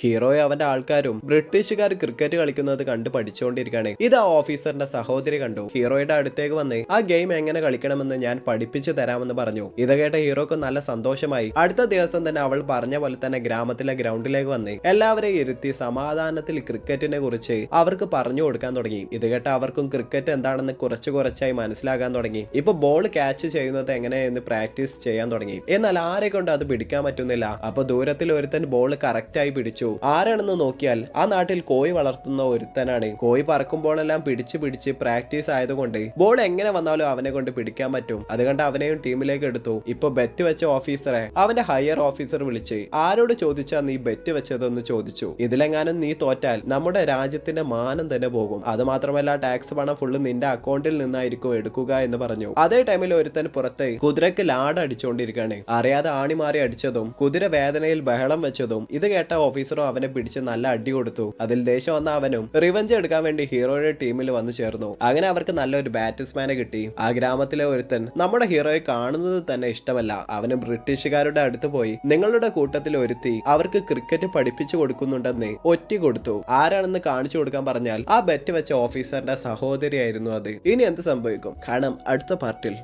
ഹീറോയും അവന്റെ ആൾക്കാരും ബ്രിട്ടീഷുകാർ ക്രിക്കറ്റ് കളിക്കുന്നത് കണ്ട് പഠിച്ചുകൊണ്ടിരിക്കുകയാണ്. ഇത് ആ ഓഫീസറിന്റെ സഹോദരി കണ്ടു. ഹീറോയുടെ അടുത്തേക്ക് വന്ന് ആ ഗെയിം എങ്ങനെ കളിക്കണമെന്ന് ഞാൻ പഠിപ്പിച്ചു തരാമെന്ന് പറഞ്ഞു. ഇത് കേട്ട ഹീറോക്ക് നല്ല സന്തോഷമായി. അടുത്ത ദിവസം തന്നെ അവൾ പറഞ്ഞ പോലെ തന്നെ ഗ്രാമത്തിലെ ഗ്രൗണ്ടിലേക്ക് വന്ന് എല്ലാവരെയും ഇരുത്തി സമാധാനത്തിൽ ക്രിക്കറ്റിനെ കുറിച്ച് അവർക്ക് പറഞ്ഞു കൊടുക്കാൻ തുടങ്ങി. ഇത് കേട്ട അവർക്കും ക്രിക്കറ്റ് എന്താണെന്ന് കുറച്ച് കുറച്ചായി മനസ്സിലാക്കാൻ തുടങ്ങി. ഇപ്പൊ ബോൾ ക്യാച്ച് ചെയ്യുന്നത് എങ്ങനെയെന്ന് പ്രാക്ടീസ് ചെയ്യാൻ തുടങ്ങി. എന്നാൽ ആരെ കൊണ്ട് അത് പിടിക്കാൻ പറ്റുന്നില്ല. അപ്പൊ ദൂരത്തിൽ ഒരുത്തൻ ബോൾ കറക്റ്റ് ആയി പിടിച്ചു ആരാണെന്ന് നോക്കിയാൽ? ആ നാട്ടിൽ കോഴി വളർത്തുന്ന ഒരുത്തനാണ്. കോഴി പറക്കുമ്പോഴെല്ലാം പിടിച്ച് പിടിച്ച് പ്രാക്ടീസ് ആയതുകൊണ്ട് ബോൾ എങ്ങനെ വന്നാലും അവനെ കൊണ്ട് പിടിക്കാൻ പറ്റും. അത് കണ്ട് അവനെയും ടീമിലേക്ക് എടുത്തു. ഇപ്പൊ ബെറ്റ് വെച്ച ഓഫീസറെ അവന്റെ ഹയർ ഓഫീസർ വിളിച്ച് ആരോട് ചോദിച്ചാ നീ ബെറ്റ് വെച്ചതെന്ന് ചോദിച്ചു? ഇതിലെങ്ങാനും നീ തോറ്റാൽ നമ്മുടെ രാജ്യത്തിന്റെ മാനം തന്നെ പോകും. അത് മാത്രമല്ല ടാക്സ് പണം ഫുള്ള് നിന്റെ അക്കൗണ്ടിൽ നിന്നായിരിക്കും എടുക്കുക എന്ന് പറഞ്ഞു. അതേ ടൈമിൽ ഒരുത്തൻ പുറത്ത് കുതിരക്ക് ലാഡ് അടിച്ചുകൊണ്ടിരിക്കുകയാണ് അറിയാതെ ആണിമാറി അടിച്ചതും കുതിര വേദനയിൽ ബഹളം വെച്ചതും ഇത് കേട്ട ഓഫീസറും അവനെ പിടിച്ച് നല്ല അടി കൊടുത്തു. അതിൽ ദേഷ്യം വന്ന അവനും റിവഞ്ച് എടുക്കാൻ വേണ്ടി ഹീറോയുടെ ടീമിൽ വന്നു ചേർന്നു. അങ്ങനെ അവർക്ക് നല്ലൊരു ബാറ്റ്സ്മാനെ കിട്ടി. ആ ഗ്രാമത്തിലെ ഒരുത്തൻ നമ്മുടെ ഹീറോയെ കാണുന്നത് തന്നെ ഇഷ്ടമല്ല. അവന് ബ്രിട്ടീഷുകാരുടെ അടുത്ത് പോയി നിങ്ങളുടെ കൂട്ടത്തിൽ ഒരുത്തി അവർക്ക് ക്രിക്കറ്റ് പഠിപ്പിച്ചു കൊടുക്കുന്നുണ്ടെന്ന് ഒറ്റ കൊടുത്തു. ആരാണെന്ന് കാണിച്ചു കൊടുക്കാൻ പറഞ്ഞാൽ ആ ബെറ്റ് വെച്ച ഓഫീസറിന്റെ സഹോദരിയായിരുന്നു അത്. ഇനി എന്ത് സംഭവിക്കും? കാരണം അടുത്ത പാർട്ടിൽ